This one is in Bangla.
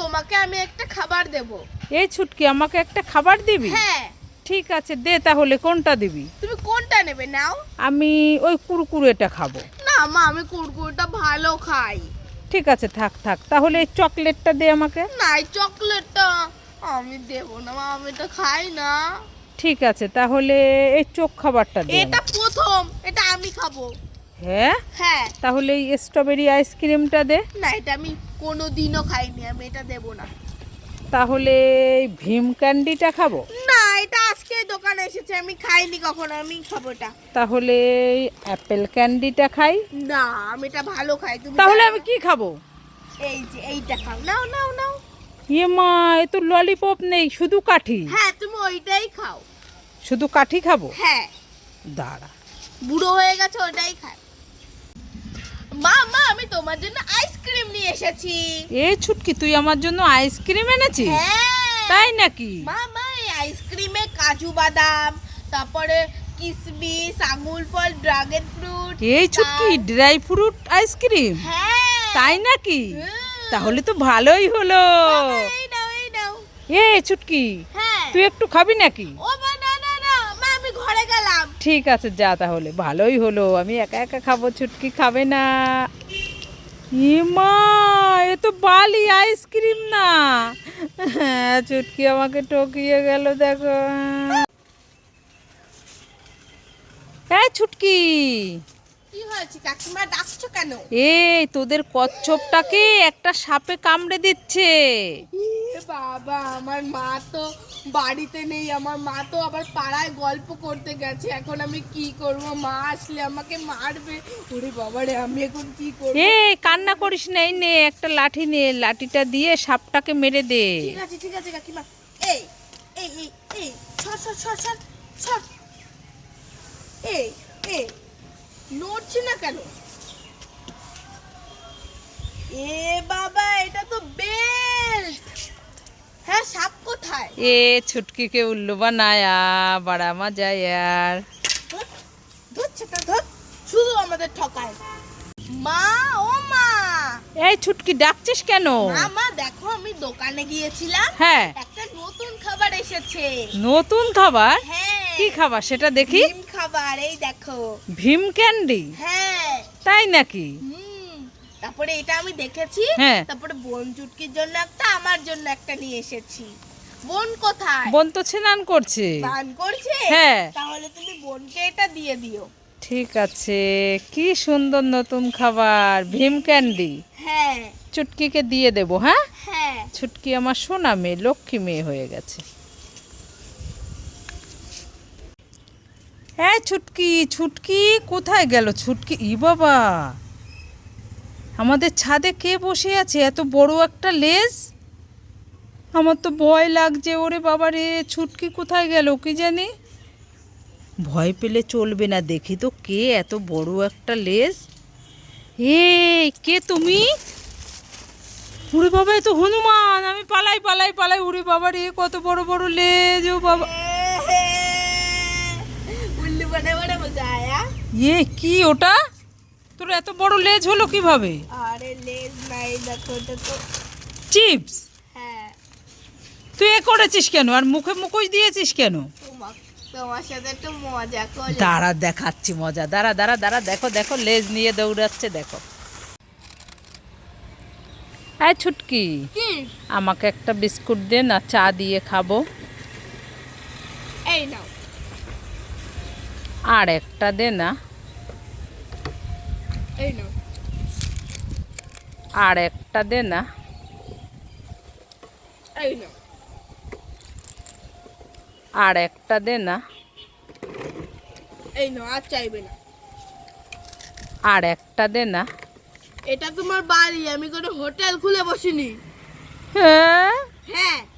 তোমাকে আমি একটা খাবার দেব। এই ছুটকি আমাকে একটা খাবার দিবি? হ্যাঁ। ঠিক আছে দে তাহলে কোনটা দিবি? তুমি কোনটা নেবে নাও? আমি ওই কুরকুরেটা খাব। না মা আমি কুরকুরটা ভালো খাই। ঠিক আছে থাক থাক। তাহলে এই চকলেটটা দে আমাকে। না এই চকলেটটা আমি দেব না মা আমি তো খাই না। ঠিক আছে তাহলে এই চোখ খাবারটা দে এটা প্রথম এটা আমি খাব। হ্যাঁ? হ্যাঁ। তাহলে এই স্ট্রবেরি আইসক্রিমটা দে। না এটা আমি কোনো দিনও খাইনি আমি এটা দেব না। তাহলে ভীম ক্যান্ডিটা খাব? না এটা আজকে দোকানে এসেছে আমি খাইনি কখনো আমি খাব এটা। তাহলে অ্যাপেল ক্যান্ডিটা খাই। না আমি এটা ভালো খাই তুমি তাহলে আমি? কি খাব? এই যে এইটা খাও নাও নাও নাও। ইয়ে মা এ তো ললিপপ নেই শুধু কাঠি। হ্যাঁ তুমি ওইটাই খাও। শুধু কাঠি খাব? হ্যাঁ। দাঁড়া। বুড়ো হয়ে গেছে ওটাই খায়। মা মা আমি তোমার জন্য আইসক্রিম নিয়ে এসেছি। এ ছুটকি তুই আমার জন্য আইসক্রিম এনেছিস? হ্যাঁ। তাই নাকি? মা মা এই আইসক্রিমে কাজু বাদাম তারপরে কিসমিস আঙুর ফল ড্রাগন ফ্রুট এই ছুটকি ড্রাই ফ্রুট আইসক্রিম তাই নাকি? তাহলে তো ভালোই হলো। এই ছুটকি হ্যাঁ। তুই একটু খাবি নাকি? ও মা না না না মা আমি ঘরে গেলাম ঠিক আছে যা তাহলে। ভালোই হলো আমি একা একা খাব ছুটকি খাবে না। এ মা এ তো বালি আইসক্রিম না। হ্যাঁ ছুটকি আমাকে টকিয়ে গেল দেখো। এই ছুটকি। এই তোদের কচ্ছপটাকে একটা সাপে কামড়ে দিচ্ছে। বাবা আমার মা তো বাড়িতে নেই আমার মা তো আবার পাড়ায় গল্প করতে গেছে এখন আমি কি করব? মা আসলে আমাকে মারবে। ওরে বাবা রে আমি এখন কি করব? এ কান্না করিস না নে একটা লাঠি নে লাঠিটা দিয়ে সাপটাকে মেরে দে। ঠিক আছে ঠিক আছে কাকিমা। এই এই এই এই ছড় ছড় ছড় ছড় ছড় এই এই নড়ছে না কেন? এ বাবা এটা তো সাপ কোথায় এ ছুটকিকে উল্লু বানায়া বড়া মজা यार শুধু আমাদের ঠকায়। মা ও মা। এই ছুটকি ডাকছিস কেন? মা দেখো আমি দোকানে গিয়েছিলাম। হ্যাঁ। একটা নতুন খাবার এসেছে। নতুন খাবার? হ্যাঁ। কি খাবার সেটা দেখি। ডিম খাবার এই দেখো। ভীম ক্যান্ডি? হ্যাঁ। তাই নাকি? হুম। তারপরে এটা আমি দেখেছি। হ্যাঁ। তারপরে বোন চুটকির জন্য একটা আমার জন্য একটা নিয়ে এসেছি। বোন কোথায়? বোন তো স্নান করছে। বান করছে? হ্যাঁ। তাহলে তুমি বোনকে এটা দিয়ে দিও। ঠিক আছে। কি সুন্দর নতুন খাবার ভীম ক্যান্ডি। হ্যাঁ। চুটকিকে দিয়ে দেব হ্যাঁ? হ্যাঁ। ছুটকি আমার সোনা মেয়ে লক্ষ্মী মেয়ে হয়ে গেছে। হ্যাঁ ছুটকি ছুটকি কোথায় গেল ছুটকি ই বাবা! আমাদের ছাদে কে বসে আছে? এত বড় একটা লেজ? আমার তো ভয় লাগছে ওরে বাবা রে ছুটকি কোথায় গেল কি জানি? ভয় পেলে চলবে না দেখি তো কে এত বড় একটা লেজ। এ কে তুমি? উড়ে বাবা এ তো হনুমান আমি পালাই পালাই পালাই উড়ে বাবা রে কত বড় বড় লেজ ও বাবা। ইয়ে কি ওটা? তোর এত বড় লেজ হলো কীভাবে? আরে লেজ নাই দেখো তো চিপস? তুই এ করেছিস কেন? আর মুখে মুখোশ দিয়েছিস কেন? দাঁড়া দেখাচ্ছি মজা। দাঁড়া দাঁড়া দাঁড়া দেখো দেখো লেজ নিয়ে দৌড়াচ্ছে দেখো। এই ছুটকি আমাকে একটা বিস্কুট দে না চা দিয়ে খাব। এই নাও। আর একটা দে না। এই নাও। আর একটা দে না। এই নাও। আর একটা দে না। এই না আর চাইবে না। আর একটা দে না। এটা তোমার বাড়ি আমি কোনো হোটেল খুলে বসিনি। হ্যাঁ? হ্যাঁ।